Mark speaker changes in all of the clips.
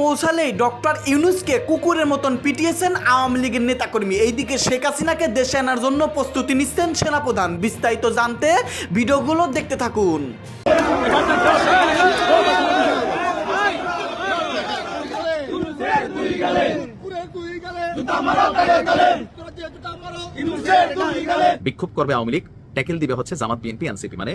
Speaker 1: পৌঁছালেই doctor ইউনুসকে কুকুরের মতন পিটিয়েছেন আওয়ামী লীগের নেতাকর্মী। এইদিকে শেখ হাসিনাকে দেশে আনার জন্য প্রস্তুতি নিচ্ছেন সেনাপ্রধান। বিস্তারিত জানতে ভিডিওগুলো দেখতে থাকুন।
Speaker 2: বিক্ষোভ করবে আওয়ামী লীগ। ট্যাকেল দিবে হচ্ছে জামাত বিএনপি, এনসিপি। মানে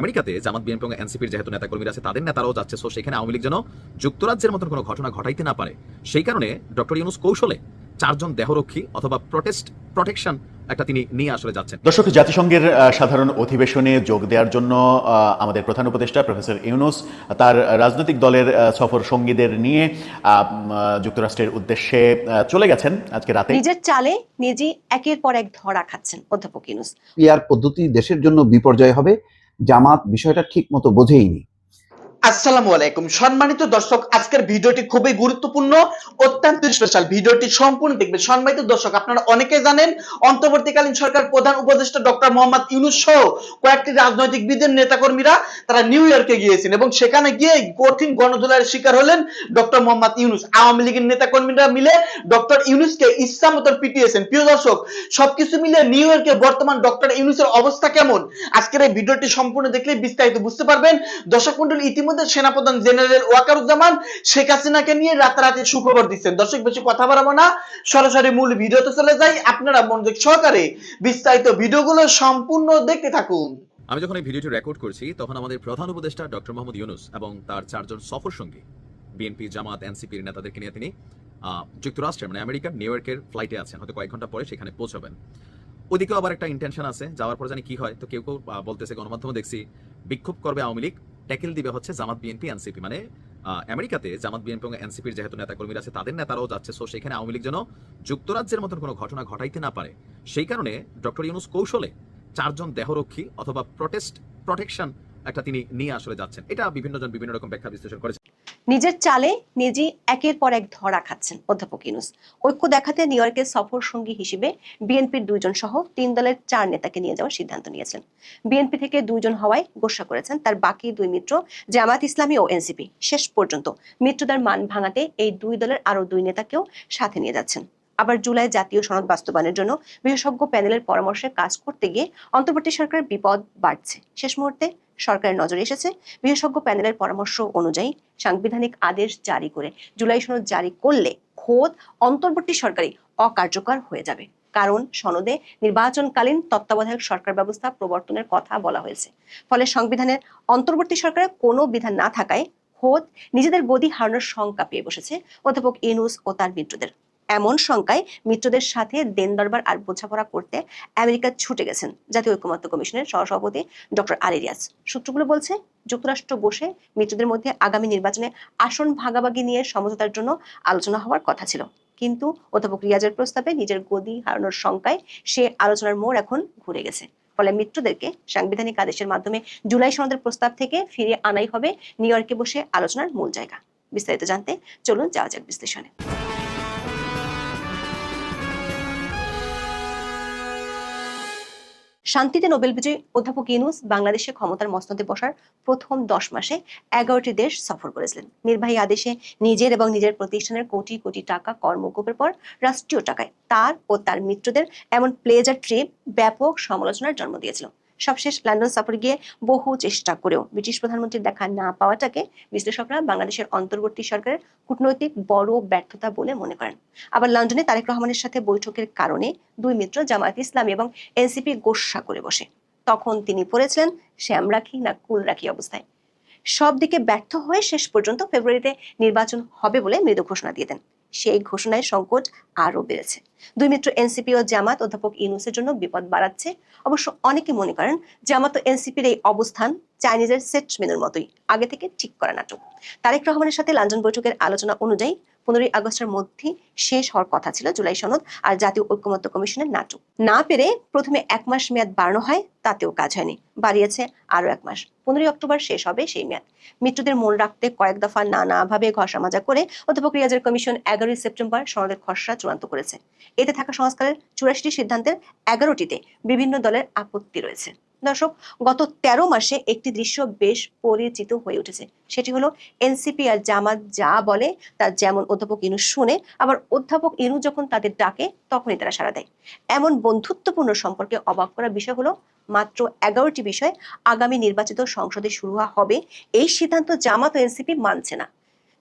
Speaker 2: আমেরিকাতে জামাত বিএনপি এবং এনসিপির যেহেতু নেতাকর্মীরা আছে, তাদের নেতারাও যাচ্ছে। সো সেখানে আওয়ামী লীগ যেন যুক্তরাজ্যের মতন কোনো ঘটনা ঘটাইতে না পারে। সেই কারণে ডক্টর ইউনুস কৌশলে চারজন দেহরক্ষী অথবা প্রটেস্ট প্রোটেকশন একটা তিনি নিয়ে আসলে যাচ্ছেন।
Speaker 3: দর্শক জাতিসংঘের সাধারণ অধিবেশনে যোগ দেওয়ার জন্য আমাদের প্রধান উপদেষ্টা প্রফেসর ইউনুস তার রাজনৈতিক দলের সফর সঙ্গীদের নিয়ে আহ, যুক্তরাষ্ট্রের উদ্দেশ্যে চলে গেছেন আজকে রাতে।
Speaker 4: নিজের চালে নিজেই একের পর এক ধরা খাচ্ছেন অধ্যাপক ইউনুস।
Speaker 5: পিয়ার পদ্ধতি দেশের জন্য বিপর্যয় হবে জামাত বিষয়টা ঠিক মতো বোঝেইনি
Speaker 6: আসসালামু আলাইকুম। সম্মানিত দর্শক, আজকের ভিডিওটি খুবই গুরুত্বপূর্ণ, অত্যন্ত স্পেশাল ভিডিওটি সম্পূর্ণ দেখবেন। সম্মানিত দর্শক, আপনারা অনেকে জানেন, অন্তর্বর্তীকালীন সরকার প্রধান উপদেষ্টা ডক্টর মোহাম্মদ ইউনুস সহ কয়েকটি রাজনৈতিক বিদের নেতাকর্মীরা তারা নিউ ইয়র্কে গিয়েছেন এবং সেখানে গিয়ে কঠিন গণধোলার শিকার হলেন ডক্টর মোহাম্মদ ইউনুস। আওয়ামী লীগের নেতাকর্মীরা মিলে ডক্টর ইউনুসকে ইচ্ছা মতন পিটিয়েছেন। প্রিয় দর্শক, সবকিছু মিলে নিউ ইয়র্কে বর্তমান ডক্টর ইউনুসের অবস্থা কেমন? আজকের এই ভিডিওটি সম্পূর্ণ দেখলে বিস্তারিত বুঝতে পারবেন। দর্শক মন্ডলী, ইতিমধ্যে সেনাপ্রধান জেনারেল ওয়াকারুজ্জামান শেখ হাসিনাকে নিয়ে রাতারাতি সুখবর দিচ্ছেন। দর্শক, বেশি কথা বাড়াবো না। সরাসরি মূল ভিডিওতে চলে যাই। আপনারা মনোযোগ সহকারে বিস্তারিত ভিডিওগুলো সম্পূর্ণ দেখতে থাকুন।
Speaker 2: আমি যখন এই ভিডিওটি রেকর্ড করছি, তখন আমাদের প্রধান উপদেষ্টা ডক্টর মোহাম্মদ ইউনুস এবং তার চারজন সফর সঙ্গী বিএনপি জামাত এনসিপির নেতাদেরকে নিয়ে তিনি যুক্তরাষ্ট্রের মানে আমেরিকার, নিউ ইয়র্কের ফ্লাইটে আছেন। হয়তো কয়েক ঘণ্টা পরে সেখানে পৌঁছাবেন। ওদিকেও আবার একটা ইন্টেনশন আছে, যাওয়ার পর জানি কি হয়, তো কেউ কেউ বলতেছে গণমাধ্যমে দেখছি, বিক্ষোভ করবে আওয়ামী লীগ। ট্যাকেল দিবে হচ্ছে জামাত বিএনপি, এনসিপি। মানে আমেরিকাতে জামাত বিএনপি এবং এনসিপির যেহেতু নেতাকর্মীরা আছে, তাদের নেতারাও যাচ্ছে। সো সেখানে আওয়ামী লীগ যেন যুক্তরাজ্যের মতন কোনো ঘটনা ঘটাইতে না পারে। সেই কারণে ডক্টর ইউনুস কৌশলে চারজন দেহরক্ষী অথবা প্রটেস্ট প্রোটেকশন একটা তিনি নিয়ে আসলে যাচ্ছেন। এটা বিভিন্ন জন বিভিন্ন রকম ব্যাখ্যা বিশ্লেষণ করেছে
Speaker 4: নিজের চালে নিজেই একের পর এক ধরা খাচ্ছেন অধ্যাপক ইউনুস। ঐক্য দেখাতে নিউ ইয়র্কের সফর সঙ্গী হিসেবে বিএনপির দুইজন সহ তিন দলের চার নেতাকে নিয়ে যাওয়ার সিদ্ধান্ত নিয়েছিলেন বিএনপি থেকে দুইজন হওয়ায় গোসা করেছেন তার বাকি দুই মিত্র জামাত ইসলামী ও এনসিপি। শেষ পর্যন্ত মিত্রদের মান ভাঙাতে এই দুই দলের আরও দুই নেতাকেও সাথে নিয়ে যাচ্ছেন। আবার জুলাই জাতীয় সনদ বাস্তবায়নের জন্য বিশেষজ্ঞ প্যানেলের পরামর্শে কাজ করতে গিয়ে অন্তর্বর্তী সরকারের বিপদ বাড়ছে। শেষ মুহূর্তে সরকারের নজরে এসেছে। বিশেষজ্ঞ প্যানেলের পরামর্শ অনুযায়ী সাংবিধানিক আদেশ জারি করে জুলাই সনদ জারি করলে খোদ অন্তর্বর্তী সরকারই অকার্যকর হয়ে যাবে। কারণ সনদে নির্বাচনকালীন তত্ত্বাবধায়ক সরকার ব্যবস্থা প্রবর্তনের কথা বলা হয়েছে। ফলে সংবিধানের অন্তর্বর্তী সরকারের কোনো বিধান না থাকায় খোদ নিজেদের গদি হারানোর শঙ্কা পেয়ে বসেছে অধ্যাপক ইনুস ও তার মিত্রদের। এমন শঙ্কায় মিত্রদের সাথে দেন দরবার আর বোঝাপড়া করতে আমেরিকা ছুটে গেছেন জাতীয় ঐক্যমত্য কমিশনের সহসভাপতি ডক্টর আলিরিয়াস সূত্রগুলো বলছে, যুক্তরাষ্ট্র বসে মিত্রদের মধ্যে আগামী নির্বাচনে আসন ভাগাভাগি নিয়ে সমঝোতার জন্য আলোচনা হওয়ার কথা ছিল। কিন্তু অধ্যাপক রিয়াজের প্রস্তাবে নিজের গদি হারানোর শঙ্কায় সে আলোচনার মোড় এখন ঘুরে গেছে। ফলে মিত্রদেরকে সাংবিধানিক আদেশের মাধ্যমে জুলাই সনদের প্রস্তাব থেকে ফিরে আনাই হবে নিউ ইয়র্কে বসে আলোচনার মূল জায়গা। বিস্তারিত জানতে চলুন যাওয়া যাক বিশ্লেষণে। শান্তিতে নোবেল বিজয়ী অধ্যাপক ইনুস বাংলাদেশে ক্ষমতার মসনদে বসার প্রথম দশ মাসে এগারোটি দেশ সফর করেছিলেন। নির্বাহী আদেশে নিজের এবং নিজের প্রতিষ্ঠানের কোটি কোটি টাকা কর্মকূপের পর রাষ্ট্রীয় টাকায় তার ও তার মিত্রদের এমন প্লেজার ট্রিপ ব্যাপক সমালোচনার জন্ম দিয়েছিল। সবশেষ লন্ডন সফর গিয়ে বহু চেষ্টা করেও ব্রিটিশ প্রধানমন্ত্রীর দেখা না পাওয়াটাকে বিশ্লেষকরা বাংলাদেশের অন্তর্বর্তী সরকারের কূটনৈতিক বড় ব্যর্থতা বলে মনে করেন। আবার লন্ডনে তারেক রহমানের সাথে বৈঠকের কারণে দুই মিত্র জামায়াত ইসলামী এবং এনসিপি গোসা করে বসে। তখন তিনি পড়েছিলেন শ্যাম রাখি না কুল রাখি অবস্থায়। সব দিকে ব্যর্থ হয়ে শেষ পর্যন্ত ফেব্রুয়ারিতে নির্বাচন হবে বলে মৃদু ঘোষণা দিয়ে দেন। সেই ঘোষণায় সংকট আরও বেড়েছে। দুই মিত্র এনসিপি ও জামাত অধ্যাপক ইউনুসের জন্য বিপদ বাড়াচ্ছে। অবশ্য অনেকে মনে করেন, জামাত ও এনসিপির এই অবস্থান চাইনিজের সেট মেনুর মতোই, আগে থেকে ঠিক করা নাটক। তারেক রহমানের সাথে লন্ডন বৈঠকের আলোচনা অনুযায়ী পনেরোই আগস্টের মধ্যে শেষ হওয়ার কথা ছিল জুলাই সনদ আর জাতীয় ঐক্যমত্য কমিশনের নাটক। না পেরে প্রথমে এক মাস মেয়াদ বাড়ানো হয়, তাতেও কাজ হয়নি। বাড়িয়েছে আরও এক মাস। পনেরোই অক্টোবর শেষ হবে সেই মেয়াদ। মৃত্যুদের মন রাখতে কয়েক দফা নানাভাবে ঘষা মাজা করে অধ্যাপক রিয়াজের কমিশন এগারোই সেপ্টেম্বর সনদের খসড়া চূড়ান্ত করেছে। এতে থাকা সংস্কারের চুরাশিটি সিদ্ধান্তের এগারোটিতে বিভিন্ন দলের আপত্তি রয়েছে। দর্শক গত তেরো মাসে একটি দৃশ্য বেশ পরিচিত হয়ে উঠেছে। সেটি হলো এনসিপি আর জামাত যা বলে তা যেমন অধ্যাপক ইনু শুনে, আবার অধ্যাপক ইনু যখন তাদের ডাকে, তখনই তারা সাড়া দেয়। এমন বন্ধুত্বপূর্ণ সম্পর্কে অবাক করার বিষয় হলো, মাত্র এগারোটি বিষয় আগামী নির্বাচিত সংসদে শুরু হবে, এই সিদ্ধান্ত জামাত ও এনসিপি মানছে না।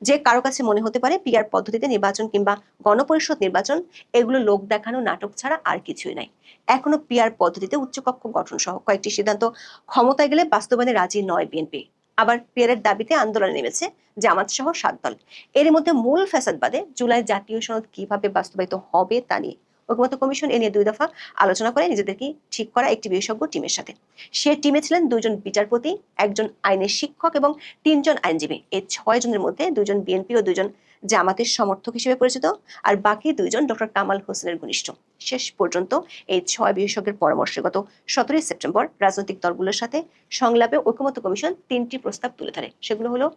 Speaker 4: যে কারও কাছে মনে হতে পারে পিআর পদ্ধতিতে নির্বাচন কিংবা গণপরিষদ নির্বাচন, এগুলো লোক দেখানো, নাটক ছাড়া আর কিছুই নাই। এখনও পিআর পদ্ধতিতে উচ্চকক্ষ গঠন সহ কয়েকটি সিদ্ধান্ত ক্ষমতায় গেলে বাস্তবায়নে রাজি নয় বিএনপি। আবার পিয়ারের দাবিতে আন্দোলনে নেমেছে জামাত সহ সাত দল। এর মধ্যে মূল ফ্যাসাদবাদে জুলাই জাতীয় সনদ কীভাবে বাস্তবায়িত হবে তা নিয়ে ঐকমত্য কমিশন এ নিয়ে দুই দফা আলোচনা করে নিজেদেরকে ঠিক করা একটি বিশেষজ্ঞ টিমের সাথে। সে টিমে ছিলেন দুজন বিচারপতি, একজন আইনের শিক্ষক এবং তিনজন আইনজীবী। এই ছয় জনের মধ্যে দুজন বিএনপি ও দুজন জামাতের সমর্থক হিসেবে পরিচিত, আর বাকি দুইজন ডক্টর কামাল হোসেনের ঘনিষ্ঠ। শেষ পর্যন্ত এই ছয় বিশেষজ্ঞের পরামর্শে গত সতেরোই সেপ্টেম্বর রাজনৈতিক দলগুলোর সাথে সংলাপে ঐকমত্য কমিশন তিনটি প্রস্তাব তুলে ধরে। সেগুলো হলো,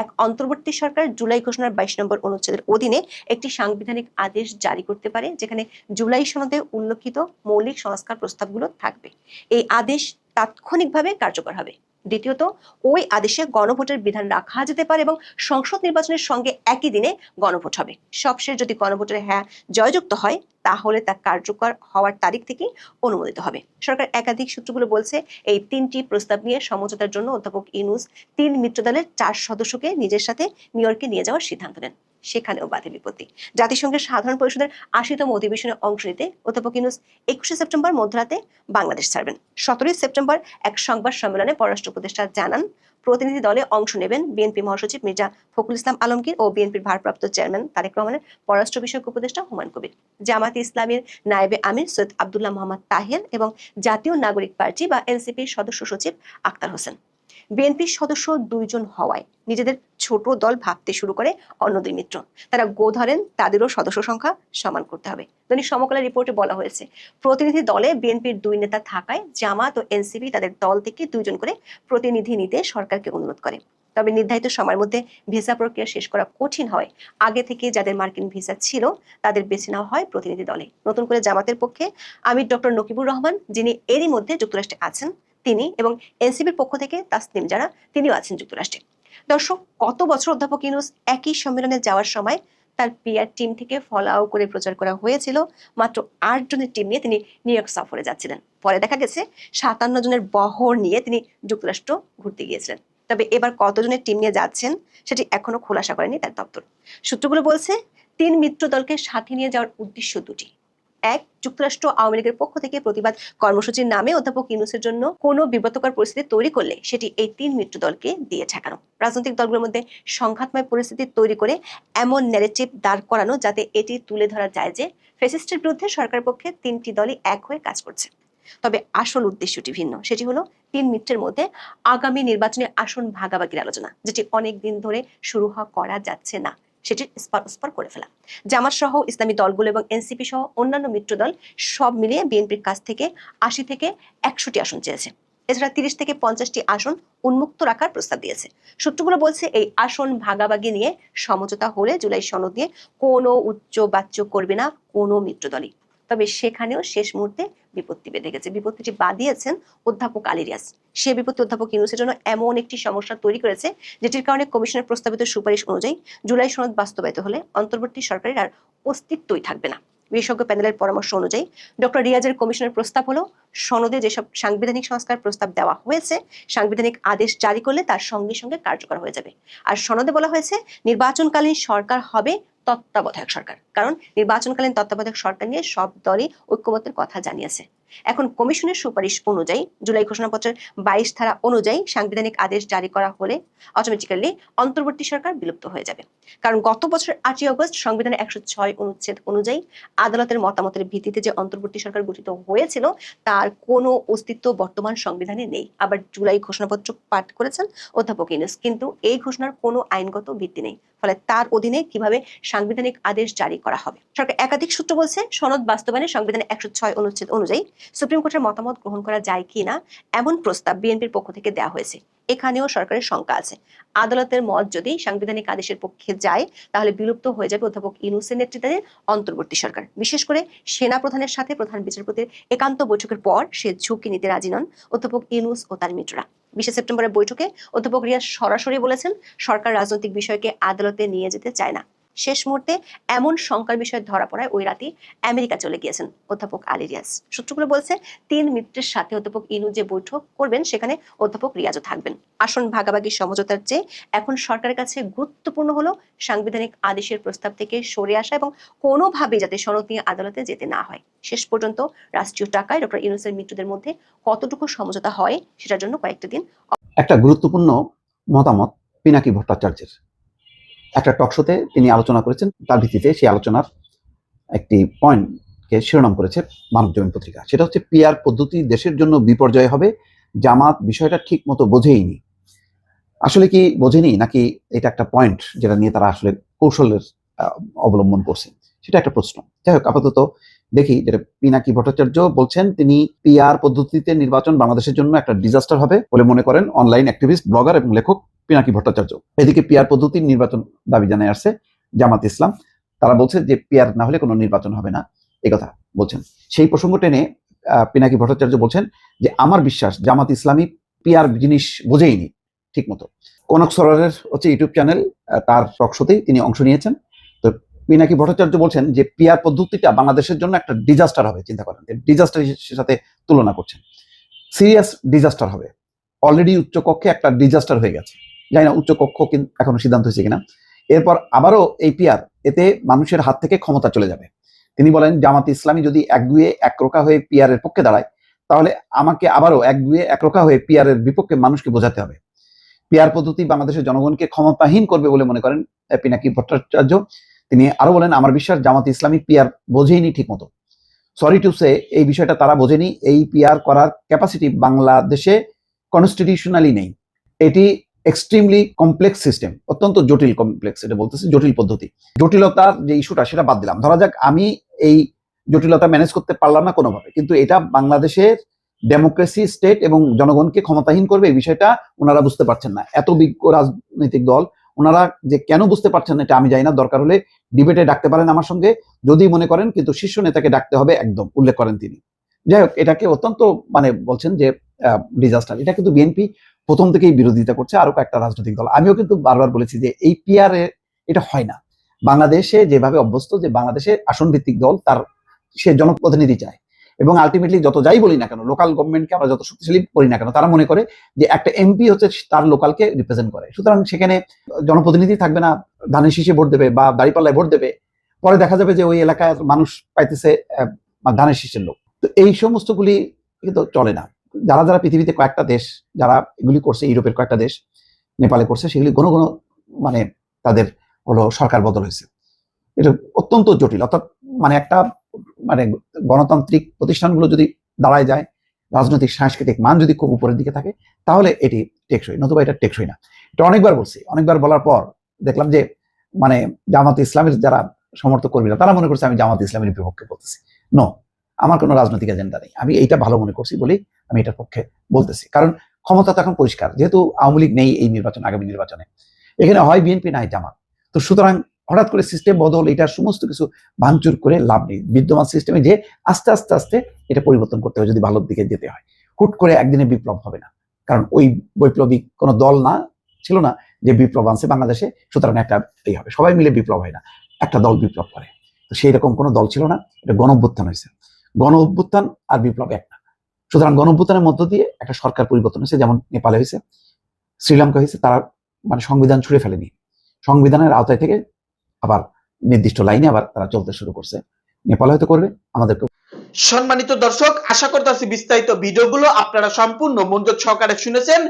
Speaker 4: এক, অন্তর্বর্তী সরকার জুলাই ঘোষণার বাইশ নম্বর অনুচ্ছেদের অধীনে একটি সাংবিধানিক আদেশ জারি করতে পারে, যেখানে জুলাই সনদে উল্লেখিত মৌলিক সংস্কার প্রস্তাবগুলো থাকবে। এই আদেশ তাৎক্ষণিকভাবে কার্যকর হবে। দ্বিতীয়ত, ওই আদেশে গণভোটের বিধান রাখা যেতে পারে এবং সংসদ নির্বাচনের সঙ্গে একই দিনে গণভোট হবে। সবশেষ যদি গণভোটের হ্যাঁ জয়যুক্ত হয়, তাহলে তা কার্যকর হওয়ার তারিখ থেকে অনুমোদিত হবে। সরকার একাধিক সূত্রগুলো বলছে, এই তিনটি প্রস্তাব নিয়ে সমঝোতার জন্য অধ্যাপক ইনুস তিন মিত্রদলের চার সদস্যকে নিজের সাথে নিউ ইয়র্কে নিয়ে যাওয়ার সিদ্ধান্ত নেন। সেখানেও বাধে বিপত্তি। জাতিসংঘের সাধারণ পরিষদের আশিতম অধিবেশনে অংশ নিতে অধ্যাপক ইনুস একুশে সেপ্টেম্বর মধ্যরাতে বাংলাদেশ ছাড়বেন। সতেরোই সেপ্টেম্বর এক সংবাদ সম্মেলনে পররাষ্ট্র উপদেষ্টা জানান, প্রতিনিধি দলে অংশ নেবেন বিএনপি মহাসচিব মির্জা ফখরুল ইসলাম আলমগীর ও বিএনপির ভারপ্রাপ্ত চেয়ারম্যান তারেক রহমানের পররাষ্ট্র বিষয়ক উপদেষ্টা হুমায়ুন কবির। জামাতে ইসলামের নায়েবে আমির সৈয়দ আবদুল্লাহ মোহাম্মদ তাহির এবং জাতীয় নাগরিক পার্টি বা এনসিপির সদস্য সচিব আক্তার হোসেন। বিএনপির সদস্য দুইজন হওয়ায় নিজেদের ছোট দল ভাবতে শুরু করে অন্য দুই মিত্র। তারা গো ধরেন, তাদেরও সদস্য সংখ্যা সমান করতে হবে। দৈনিক সমকালের রিপোর্টে বলা হয়েছে, প্রতিনিধি দলে বিএনপির দুই নেতা থাকায় জামাত ও এনসিপি তাদের দল থেকে দুইজন করে প্রতিনিধি নিতে সরকারকে অনুরোধ করে। তবে নির্ধারিত সময়ের মধ্যে ভিসা প্রক্রিয়া শেষ করা কঠিন হয়। আগে থেকে যাদের মার্কিন ভিসা ছিল, তাদের বেছে নেওয়া হয় প্রতিনিধি দলে। নতুন করে জামাতের পক্ষে আমির ডক্টর নকিবুর রহমান, যিনি এরই মধ্যে যুক্তরাষ্ট্রে আছেন তিনি এবং এনসিপির পক্ষ থেকে তাসনিম যারা তিনিও আছেন যুক্তরাষ্ট্রে। দর্শক, কত বছর অধ্যাপক ইউনুস একই সম্মেলনে যাওয়ার সময় তার পিআর টিম থেকে ফলাও করে প্রচার করা হয়েছিল, মাত্র আট জনের টিম নিয়ে তিনি নিউ ইয়র্ক সফরে যাচ্ছিলেন। পরে দেখা গেছে, সাতান্ন জনের বহর নিয়ে তিনি যুক্তরাষ্ট্র ঘুরতে গিয়েছিলেন। তবে এবার কতজনের টিম নিয়ে যাচ্ছেন, সেটি এখনও খোলাসা করেনি তার দপ্তর। সূত্রগুলো বলছে, তিন মিত্র দলকে সাথে নিয়ে যাওয়ার উদ্দেশ্য দুটি। এক, যুক্তরাষ্ট্র আওয়ামী লীগের পক্ষ থেকে প্রতিবাদ কর্মসূচির নামে অধ্যাপক ইউনুসের জন্য কোনো বিব্রতকর পরিস্থিতি তৈরি করলে সেটি এই তিন মিত্র দলকে দিয়ে ঠেকানো। রাজনৈতিক দলগুলোর মধ্যে সংঘাতময় পরিস্থিতি তৈরি করে এমন ন্যারেটিভ দাঁড় করানো যাতে এটি তুলে ধরা যায় যে ফেসিস্টের বিরুদ্ধে সরকারের পক্ষে তিনটি দলই এক হয়ে কাজ করছে। তবে আসল উদ্দেশ্যটি ভিন্ন। সেটি হলো তিন মিত্রের মধ্যে আগামী নির্বাচনে আসন ভাগাভাগির আলোচনা, যেটি অনেক দিন ধরে শুরু হওয়া করা যাচ্ছে না। সেটি স্পর করে ফেলা। জামাত সহ ইসলামী দলগুলো এবং এনসিপি সহ অন্যান্য মিত্র দল সব মিলিয়ে বিএনপির কাছ থেকে আশি থেকে একশোটি আসন চেয়েছে। এছাড়া তিরিশ থেকে পঞ্চাশটি আসন উন্মুক্ত রাখার প্রস্তাব দিয়েছে। সূত্রগুলো বলছে, এই আসন ভাগাভাগি নিয়ে সমঝোতা হলে জুলাই সনদ নিয়ে কোনো উচ্চ বাচ্য করবে না কোনো মিত্র দলই। তবে সেখানেও শেষ মুহূর্তে বিপত্তি বেঁধে গেছে। বিপত্তিটি বাদিয়েছেন অধ্যাপক আলিরিয়াস সে বিপত্তি অধ্যাপক ইউনুসের জন্য এমন একটি সমস্যা তৈরি করেছে, যেটির কারণে কমিশনের প্রস্তাবিত সুপারিশ অনুযায়ী জুলাই সনদ বাস্তবায়িত হলে অন্তর্বর্তী সরকারের আর অস্তিত্বই থাকবে না। বিশেষজ্ঞ প্যানেলের পরামর্শ অনুযায়ী ডক্টর রিয়াজের কমিশনের প্রস্তাব হলো, সনদে যেসব সাংবিধানিক সংস্কার প্রস্তাব দেওয়া হয়েছে, সাংবিধানিক আদেশ জারি করলে তার সঙ্গে সঙ্গে কার্যকর হয়ে যাবে। আর সনদে বলা হয়েছে, নির্বাচনকালীন সরকার হবে তত্ত্বাবধায়ক সরকার। কারণ নির্বাচনকালীন তত্ত্বাবধায়ক সরকার নিয়ে সব দলই ঐক্যমতের কথা জানিয়েছে। এখন কমিশনের সুপারিশ অনুযায়ী জুলাই ঘোষণাপত্রের বাইশ ধারা অনুযায়ী সাংবিধানিক আদেশ জারি করা হলে অটোমেটিক্যালি অন্তর্বর্তী সরকার বিলুপ্ত হয়ে যাবে। কারণ গত বছর আটই অগস্ট সংবিধানের একশো ছয় অনুচ্ছেদ অনুযায়ী আদালতের মতামতের ভিত্তিতে যে অন্তর্বর্তী সরকার গঠিত হয়েছিল, তার কোনো অস্তিত্ব বর্তমান সংবিধানে নেই। আবার জুলাই ঘোষণাপত্র পাঠ করেছেন অধ্যাপক ইনুস কিন্তু এই ঘোষণার কোনো আইনগত ভিত্তি নেই। ফলে তার অধীনে কীভাবে সাংবিধানিক আদেশ জারি করা হবে? সরকার একাধিক সূত্র বলছে, সনদ বাস্তবায়নে সংবিধানের একশো ছয় অনুচ্ছেদ অনুযায়ী সুপ্রিম কোর্টের মতামত গ্রহণ করা যায় কি না এমন প্রস্তাব বিএনপির পক্ষ থেকে দেওয়া হয়েছে। এখানেও সরকারের শঙ্কা আছে। আদালতের মত যদি সাংবিধানিক আদেশের পক্ষে যায়, তাহলে বিলুপ্ত হয়ে যাবে অধ্যাপক ইনুসের নেতৃত্বাধীন অন্তর্বর্তী সরকার। বিশেষ করে সেনা প্রধানের সাথে প্রধান বিচারপতির একান্ত বৈঠকের পর সে ঝুঁকি নিতে রাজি নন অধ্যাপক ইনুস ও তার মিত্ররা। বিশে সেপ্টেম্বরের বৈঠকে অধ্যাপক রিয়াজ সরাসরি বলেছেন, সরকার রাজনৈতিক বিষয়কে আদালতে নিয়ে যেতে চায় না। শেষ মুহূর্তে এমন শঙ্কার বিষয়ে ধরা পড়ায় ওই রাতে আমেরিকা চলে গিয়েছেন অধ্যাপক আলী রিয়াজ সূত্রগুলো বলছে, তিন মিত্রের সাথে অধ্যাপক ইনু যে বৈঠক করবেন, সেখানে অধ্যাপক রিয়াজও থাকবেন। আসন ভাগাভাগি সমঝোতার চেয়ে এখন সরকারের কাছে গুরুত্বপূর্ণ হলো সাংবিধানিক আদেশের প্রস্তাব থেকে সরে আসা এবং কোনোভাবে যাতে সনদ নিয়ে আদালতে যেতে না হয়। শেষ পর্যন্ত রাষ্ট্রীয় টাকায় ডক্টর ইউনুসের মৃত্যুদের মধ্যে কতটুকু সমঝোতা হয়, সেটার জন্য কয়েকটা দিন
Speaker 5: একটা গুরুত্বপূর্ণ মতামত পিনাকি ভট্টাচার্যের। একটা টকশোতে তিনি আলোচনা করেছেন, তার ভিত্তিতে সেই আলোচনার একটি পয়েন্টকে শিরোনাম করেছে মানব জমিন পত্রিকা। সেটা হচ্ছে পিআর পদ্ধতি দেশের জন্য বিপর্যয় হবে, জামাত বিষয়টা ঠিক মতো বোঝেইনি। আসলে কি বোঝেনি নাকি এটা একটা পয়েন্ট যেটা নিয়ে তারা আসলে কৌশলের অবলম্বন করছে? সেটা একটা প্রশ্ন। যাই হোক, আপাতত দেখি যেটা পিনাকি ভট্টাচার্য বলছেন, তিনি পিআর পদ্ধতিতে নির্বাচন বাংলাদেশের জন্য একটা ডিজাস্টার হবে বলে মনে করেন। অনলাইন অ্যাক্টিভিস্ট ব্লগার এবং লেখক পিনাকি ভট্টাচার্য। এদিকে পিআর পদ্ধতির নির্বাচন দাবি জানায় আসছে জামাত ইসলাম। তারা বলছে যে পিআর না হলে কোনো নির্বাচন হবে না। কথা বলছেন। সেই প্রসঙ্গ টেনে পিনাকি ভট্টাচার্য বলছেন যে, আমার বিশ্বাস, জামাত ইসলামী পিয়ার জিনিস বোঝেইনি। ঠিক মতো। কনক সরারের হচ্ছে ইউটিউব চ্যানেল তার টকশোতেই তিনি অংশ নিয়েছেন। তো পিনাকি ভট্টাচার্য বলছেন যে, পিয়ার পদ্ধতিটা বাংলাদেশের জন্য একটা ডিজাস্টার হবে, চিন্তা করেন। ডিজাস্টার সাথে তুলনা করছেন। সিরিয়াস ডিজাস্টার হবে। অলরেডি উচ্চকক্ষে একটা ডিজাস্টার হয়ে গেছে। জানি না উচ্চকক্ষ এখনও সিদ্ধান্ত হয়েছে কিনা। এরপর আবারও এই পিআর এতে মানুষের হাত থেকে ক্ষমতা চলে যাবে। তিনি বলেন, জামাত ইসলামী যদি একগুয়ে একরোখা হয়ে পিআর এর পক্ষে দাঁড়ায়, তাহলে আমাকে আবারও একগুয়ে একরোখা হয়ে পিআর এর বিপক্ষে মানুষকে বোঝাতে হবে। পিআর পদ্ধতি বাংলাদেশের জনগণকে ক্ষমতাহীন করবে বলে মনে করেন পিনাকি ভট্টাচার্য। তিনি আরও বলেন, আমার বিশ্বাস, জামাত ইসলামী পিআর বোঝেইনি ঠিক মতো সরি টু সে এই বিষয়টা তারা বোঝেনি। এই পিআর করার ক্যাপাসিটি বাংলাদেশে কনস্টিটিউশনালি নেই। এটি এক্সট্রিমলি কমপ্লেক্স সিস্টেম অত্যন্ত জটিল কমপ্লেক্স এটা বলতেছে জটিল পদ্ধতি। জটিলতার যে ইস্যুটা সেটা বাদ দিলাম। ধরা যাক, আমি এই জটিলতা ম্যানেজ করতে পারলাম না কোনোভাবে, কিন্তু এটা বাংলাদেশের ডেমোক্রেসি স্টেট এবং জনগণকে ক্ষমতাহীন করবে এই বিষয়টা ওনারা বুঝতে পারছেন না। এত বিজ্ঞ রাজনৈতিক দল, ওনারা যে কেন বুঝতে পারছেন না, এটা আমি জানি না। দরকার হলে ডিবেটে ডাকতে পারেন আমার সঙ্গে, যদি মনে করেন, কিন্তু শীর্ষ নেতাকে ডাকতে হবে একদম, উল্লেখ করেন তিনি। যাই হোক, এটাকে অত্যন্ত মানে বলছেন যে ডিজাস্টার এটা কিন্তু বিএনপি প্রথম থেকেই বিরোধিতা করছে আরও কয়েকটা রাজনৈতিক দল। আমিও কিন্তু বারবার বলেছি যে এই পিআর এটা হয় না। বাংলাদেশে যেভাবে অভ্যস্ত, যে বাংলাদেশে আসন ভিত্তিক দল, তার সে জনপ্রতিনিধি চায়। এবং আলটিমেটলি যত যাই বলি না কেন লোকাল গভর্নমেন্টকে আমরা যত শক্তিশালী করি না কেন, তারা মনে করে যে একটা এমপি হচ্ছে তার লোকালকে রিপ্রেজেন্ট করে। সুতরাং সেখানে জনপ্রতিনিধি থাকবে না, ধানের শীষে ভোট দেবে বা দাঁড়িপাল্লায় ভোট দেবে। পরে দেখা যাবে যে ওই এলাকায় মানুষ পাইতেছে ধানের শীষের লোক। তো এই সমস্তগুলি কিন্তু চলে না। যারা যারা পৃথিবীতে কয়েকটা দেশ, যারা এগুলি করছে, ইউরোপের কয়েকটা দেশ, নেপালে করছে, সেগুলি কোনো ঘন মানে তাদের হলো সরকার বদল হয়েছে। এটা অত্যন্ত জটিল। অর্থাৎ মানে একটা মানে গণতান্ত্রিক প্রতিষ্ঠানগুলো যদি দাঁড়ায় যায়, রাজনৈতিক, সাংস্কৃতিক মান যদি খুব উপরের দিকে থাকে, তাহলে এটি টেকসই, নতুবা এটা টেকসই না। এটা অনেকবার বলছি, অনেকবার বলার পর দেখলাম যে মানে জামাত ইসলামের যারা সমর্থক কর্মীরা, তারা মনে করছে আমি জামাত ইসলামের বিপক্ষে বলতেছি। নো আমার কোনো রাজনৈতিক এজেন্ডা নেই। আমি এইটা ভালো মনে করছি বলেই আমি এটার পক্ষে বলতেছি। কারণ ক্ষমতা তো এখন পরিষ্কার, যেহেতু আওয়ামী লীগ নেই এই নির্বাচন, আগামী নির্বাচনে। এখানে হয় বিএনপি নাই জামাত। তো সুতরাং হঠাৎ করে সিস্টেম বদল, এটা সমস্ত কিছু ভাঙচুর করে লাভ নেই। বিদ্যমান সিস্টেমে যে আস্তে আস্তে আস্তে এটা পরিবর্তন করতে হবে যদি ভালোর দিকে যেতে হয়। হুট করে একদিনে বিপ্লব হবে না। কারণ ওই বৈপ্লবিক কোনো দল না, ছিল না যে বিপ্লব আনছে বাংলাদেশে, সুতরাং একটা এই হবে। সবাই মিলে বিপ্লব হয় না, একটা দল বিপ্লব করে। তো সেই রকম কোনো দল ছিল না, এটা গণ অভ্যুত্থান হয়েছে। গণ অভ্যুত্থান আর বিপ্লব এক। সুতরাং গণভ্যুত্থানের মধ্য দিয়ে একটা সরকার পরিবর্তন হয়েছে, যেমন নেপালে হয়েছে, শ্রীলঙ্কা হয়েছে, তারা মানে সংবিধান ছুড়ে ফেলেনি। সংবিধানের আওতায় থেকে আবার নির্দিষ্ট লাইনে আবার তারা চলতে শুরু করছে। নেপাল হয়তো করবে আমাদেরকে
Speaker 6: সম্মানিত দর্শক, আশা করতেছি বিস্তারিত ভিডিওগুলো আপনারা সম্পূর্ণ মনোযোগ সহকারে শুনেছেন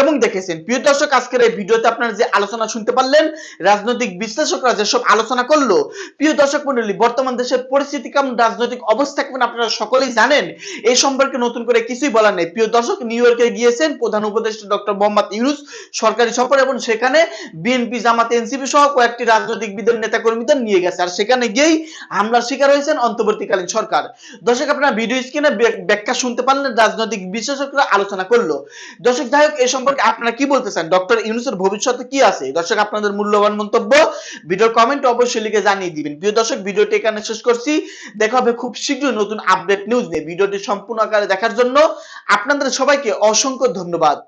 Speaker 6: এবং দেখেছেন। প্রিয় দর্শক, আজকের এই ভিডিওতে আপনারা যে আলোচনা শুনতে পারলেন, রাজনৈতিক বিশ্লেষকরা যেসব আলোচনা করল, প্রিয় দর্শক মন্ডলী বর্তমান দেশের পরিস্থিতি কেমন, রাজনৈতিক অবস্থা কেমন, আপনারা সকলেই জানেন। এই সম্পর্কে নতুন করে কিছুই বলার নেই। প্রিয় দর্শক, নিউ ইয়র্কে গিয়েছেন প্রধান উপদেষ্টা ডক্টর মোহাম্মদ ইউনুস, সরকারি সফর এবং সেখানে বিএনপি, জামাত, এনসিপি সহ কয়েকটি রাজনৈতিক বিদের নেতা কর্মীদের নিয়ে গেছে। আর সেখানে গিয়েই হামলার শিকার হয়েছেন অন্তর্বর্তীকালীন সরকার। দর্শক, আপনারা ভিডিও স্ক্রিনে ব্যাখ্যা শুনতে পারলেন, রাজনৈতিক বিশেষজ্ঞরা আলোচনা করল। দর্শক, যাই হোক এই সম্পর্কে আপনারা কি বলতে চান? ডক্টর ইউনুসের ভবিষ্যতে কি আছে? দর্শক, আপনাদের মূল্যবান মন্তব্য ভিডিওর কমেন্ট অবশ্যই লিখে জানিয়ে দিবেন। প্রিয় দর্শক, ভিডিওটি এখানে শেষ করছি। দেখা হবে খুব শীঘ্রই নতুন আপডেট নিউজ নিয়ে। ভিডিওটি সম্পূর্ণ আকারে দেখার জন্য আপনাদের সবাইকে অসংখ্য ধন্যবাদ।